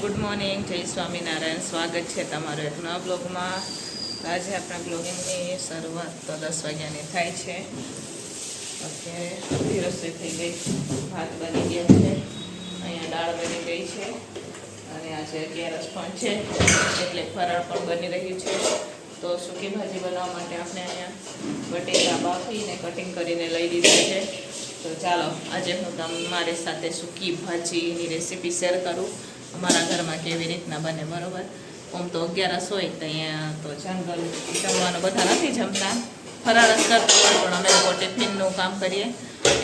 Good morning, જય સ્વામિનારાયણ. સ્વાગત છે તમારું એક નવા બ્લોગમાં. આજે આપણા બ્લોગિંગની શરૂઆત તો દસ વાગ્યાની થાય છે. અત્યારે અડધી રસોઈ થઈ ગઈ. ભાત બની ગયા છે. અહીંયા દાળ બની ગઈ છે. અને આજે અગિયારસ પણ છે. એટલે ફરાળ પણ બની રહ્યું છે. તો સૂકી ભાજી બનાવવા માટે આપણે અહીંયા બટેકા બાફીને કટિંગ કરીને લઈ લીધી છે. તો ચાલો, આજે હું તમારી સાથે સૂકી ભાજીની રેસીપી શેર કરું. અમારા ઘરમાં કેવી રીતના બને, બરોબર? આમ તો અગિયારસ હોય તો અહીંયા તો જંગલ જમવાનું બધા નથી જમતા. ફરાળ જ કરતા હોય પણ અમે લોકો ટિફિનનું કામ કરીએ.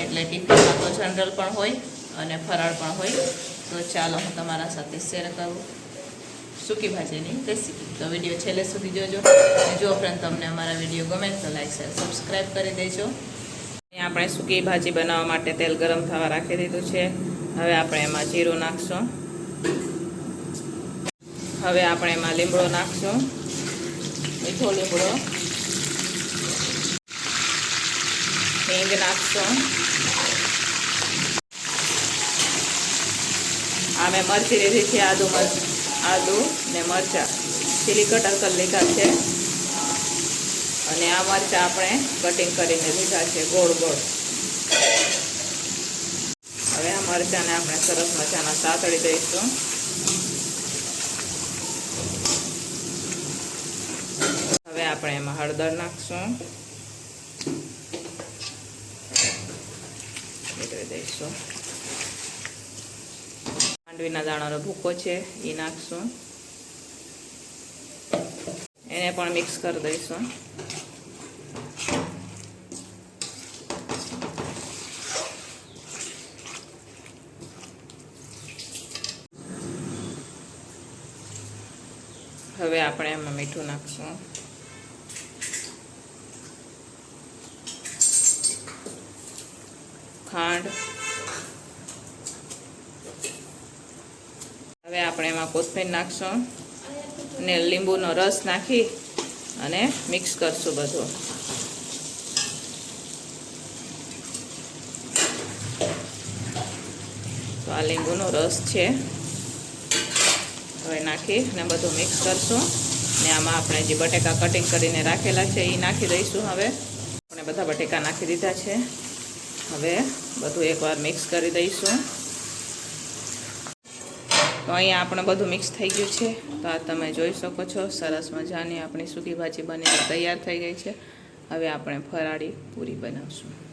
એટલે ટિફિનમાં તો જનરલ પણ હોય અને ફરાળ પણ હોય. તો ચાલો હું તમારા સાથે શેર કરું સૂકી ભાજીની રેસીપી. તો વીડિયો છેલ્લે સુધી જોજો. જો ફ્રેન્ડ તમને અમારા વીડિયો ગમે તો લાઈક શેર સબસ્ક્રાઈબ કરી દેજો. આપણે સૂકી ભાજી બનાવવા માટે તેલ ગરમ થવા રાખી દીધું છે. હવે આપણે એમાં જીરું નાખશું. હવે આપણે એમાં લીમડો નાખશું. મીઠો લીમડો. હિંગ નાખશું. આ મેં મરચી લીધી છે, આદુ મરચ આદુ ને મરચાં. ચીલી કટર કરી લીધા છે. અને આ મરચાં આપણે કટિંગ કરીને લીધા છે, ગોળ ગોળ. હવે આ મરચાંને આપણે સરસ મજાના સાતળી દઈશું. હવે આપણે એમાં હળદર નાખશું. દઈશું. માંડવીના દાણાનો ભૂકો છે એ નાખશું. એને પણ મિક્સ કરી દઈશું. હવે આપણે એમાં મીઠું નાખશું. ખાંડ. હવે આપણે એમાં કોથમીર નાખશું અને લીંબુનો રસ નાખી અને મિક્સ કરશું બધું. તો આ લીંબુનો રસ છે. હવે નાખી અને બધું મિક્સ કરશું. ને આમાં આપણે જે બટેકા કટિંગ કરીને રાખેલા છે એ નાખી દઈશું હવે. આપણે બધા બટેકા નાખી દીધા છે. હવે બધું એકવાર મિક્સ કરી દઈશું. તો અહીંયા આપણે બધું મિક્સ થઈ ગયું છે. તો આ તમે જોઈ શકો છો, સરસ મજાની આપણી સૂકી ભાજી બનીને તૈયાર થઈ ગઈ છે. હવે આપણે ફરાળી પૂરી બનાવશું.